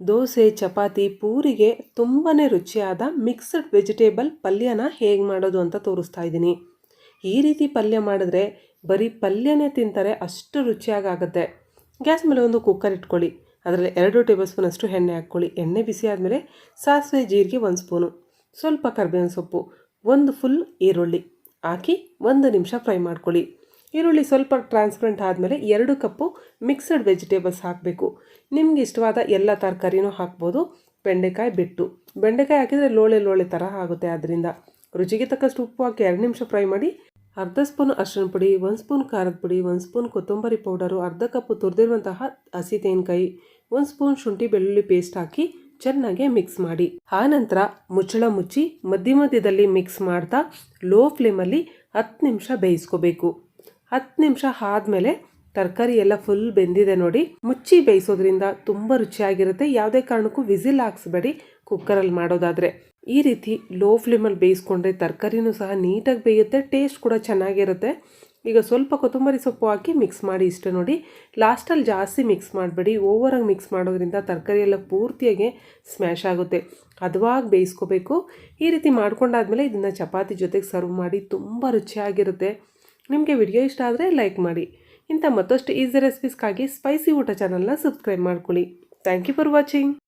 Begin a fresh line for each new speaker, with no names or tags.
ದೋಸೆ, ಚಪಾತಿ, ಪೂರಿಗೆ ತುಂಬಾ ರುಚಿಯಾದ mixed vegetable ಪಲ್ಯನ ಹೇಗೆ ಮಾಡೋದು ಅಂತ ತೋರಿಸ್ತಾ ಇದ್ದೀನಿ. ಈ ರೀತಿ ಪಲ್ಯ ಮಾಡಿದ್ರೆ ಬರೀ ಪಲ್ಯನೇ ತಿಂತಾರೆ, ಅಷ್ಟು ರುಚಿಯಾಗುತ್ತೆ ಗ್ಯಾಸ್ ಮೇಲೆ ಒಂದು ಕುಕ್ಕರ್ ಇಟ್ಕೊಳ್ಳಿ. ಅದರಲ್ಲಿ ಎರಡು ಟೇಬಲ್ ಸ್ಪೂನಷ್ಟು ಎಣ್ಣೆ ಹಾಕ್ಕೊಳ್ಳಿ. ಎಣ್ಣೆ ಬಿಸಿ ಆದಮೇಲೆ ಸಾಸಿವೆ, ಜೀರಿಗೆ ಒಂದು ಸ್ಪೂನು. ಸ್ವಲ್ಪ ಕರ್ಬೇವಿನ ಸೊಪ್ಪು, ಒಂದು ಫುಲ್ ಈರುಳ್ಳಿ ಹಾಕಿ ಒಂದು ನಿಮಿಷ ಫ್ರೈ ಮಾಡ್ಕೊಳ್ಳಿ. ಈರುಳ್ಳಿ ಸ್ವಲ್ಪ ಟ್ರಾನ್ಸ್ಪರೆಂಟ್ ಆದಮೇಲೆ ಎರಡು ಕಪ್ಪು ಮಿಕ್ಸಡ್ ವೆಜಿಟೇಬಲ್ಸ್ ಹಾಕಬೇಕು. ನಿಮ್ಗೆ ಇಷ್ಟವಾದ ಎಲ್ಲ ತರಕಾರಿನೂ ಹಾಕ್ಬೋದು. ಬೆಂಡೆಕಾಯಿ ಬಿಟ್ಟು. ಬೆಂಡೆಕಾಯಿ ಹಾಕಿದರೆ ಲೋಳೆ ಲೋಳೆ ಥರ ಆಗುತ್ತೆ ಆದ್ದರಿಂದ ರುಚಿಗೆ ತಕ್ಕಷ್ಟು ಉಪ್ಪು ಹಾಕಿ ಎರಡು ನಿಮಿಷ ಫ್ರೈ ಮಾಡಿ, ಅರ್ಧ ಸ್ಪೂನ್ ಅರಿಶಿನ ಪುಡಿ, ಒಂದು ಸ್ಪೂನ್ ಖಾರದ ಪುಡಿ, ಒಂದು ಸ್ಪೂನ್ ಕೊತ್ತಂಬರಿ ಪೌಡರು, ಅರ್ಧ ಕಪ್ಪು ತುರಿದಿರುವಂತಹ ಹಸಿ ತೆಂಗಿನಕಾಯಿ ಒಂದು ಸ್ಪೂನ್ ಶುಂಠಿ ಬೆಳ್ಳುಳ್ಳಿ ಪೇಸ್ಟ್ ಹಾಕಿ ಚೆನ್ನಾಗಿ ಮಿಕ್ಸ್ ಮಾಡಿ. ಆನಂತರ ನಂತರ ಮುಚ್ಚಳ ಮುಚ್ಚಿ ಮಧ್ಯ ಮಧ್ಯದಲ್ಲಿ ಮಿಕ್ಸ್ ಮಾಡ್ತಾ ಲೋ ಫ್ಲೇಮಲ್ಲಿ ಹತ್ತು ನಿಮಿಷ ಬೇಯಿಸ್ಕೋಬೇಕು. ಹತ್ತು ನಿಮಿಷ ಆದಮೇಲೆ ತರಕಾರಿ ಎಲ್ಲ ಫುಲ್ ಬೆಂದಿದೆ ನೋಡಿ. ಮುಚ್ಚಿ ಬೇಯಿಸೋದ್ರಿಂದ ತುಂಬ ರುಚಿಯಾಗಿರುತ್ತೆ. ಯಾವುದೇ ಕಾರಣಕ್ಕೂ ವಿಸಿಲ್ ಹಾಕ್ಸ್ಬೇಡಿ ಕುಕ್ಕರಲ್ಲಿ ಮಾಡೋದಾದರೆ. ಈ ರೀತಿ ಲೋ ಫ್ಲೇಮಲ್ಲಿ ಬೇಯಿಸ್ಕೊಂಡ್ರೆ ತರಕಾರಿನೂ ಸಹ ನೀಟಾಗಿ ಬೇಯುತ್ತೆ ಟೇಸ್ಟ್ ಕೂಡ ಚೆನ್ನಾಗಿರುತ್ತೆ. ಈಗ ಸ್ವಲ್ಪ ಕೊತ್ತಂಬರಿ ಸೊಪ್ಪು ಹಾಕಿ ಮಿಕ್ಸ್ ಮಾಡಿ ಇಷ್ಟ ನೋಡಿ. ಲಾಸ್ಟಲ್ಲಿ ಜಾಸ್ತಿ ಮಿಕ್ಸ್ ಮಾಡಬೇಡಿ. ಓವರಾಗಿ ಮಿಕ್ಸ್ ಮಾಡೋದ್ರಿಂದ ತರಕಾರಿ ಎಲ್ಲ ಪೂರ್ತಿಯಾಗಿ ಸ್ಮ್ಯಾಶ್ ಆಗುತ್ತೆ. ಹದವಾಗಿ ಬೇಯಿಸ್ಕೋಬೇಕು. ಈ ರೀತಿ ಮಾಡ್ಕೊಂಡಾದ್ಮೇಲೆ ಇದನ್ನು ಚಪಾತಿ ಜೊತೆಗೆ ಸರ್ವ್ ಮಾಡಿ ತುಂಬ ರುಚಿಯಾಗಿರುತ್ತೆ. ನಿಮಗೆ ವಿಡಿಯೋ ಇಷ್ಟ ಆದರೆ ಲೈಕ್ ಮಾಡಿ. ಇಂಥ ಮತ್ತಷ್ಟು ಈಸಿ ರೆಸಿಪೀಸ್ಗಾಗಿ ಸ್ಪೈಸಿ ಊಟ ಚಾನಲ್ನ ಸಬ್ಸ್ಕ್ರೈಬ್ ಮಾಡ್ಕೊಳ್ಳಿ. Thank you for watching.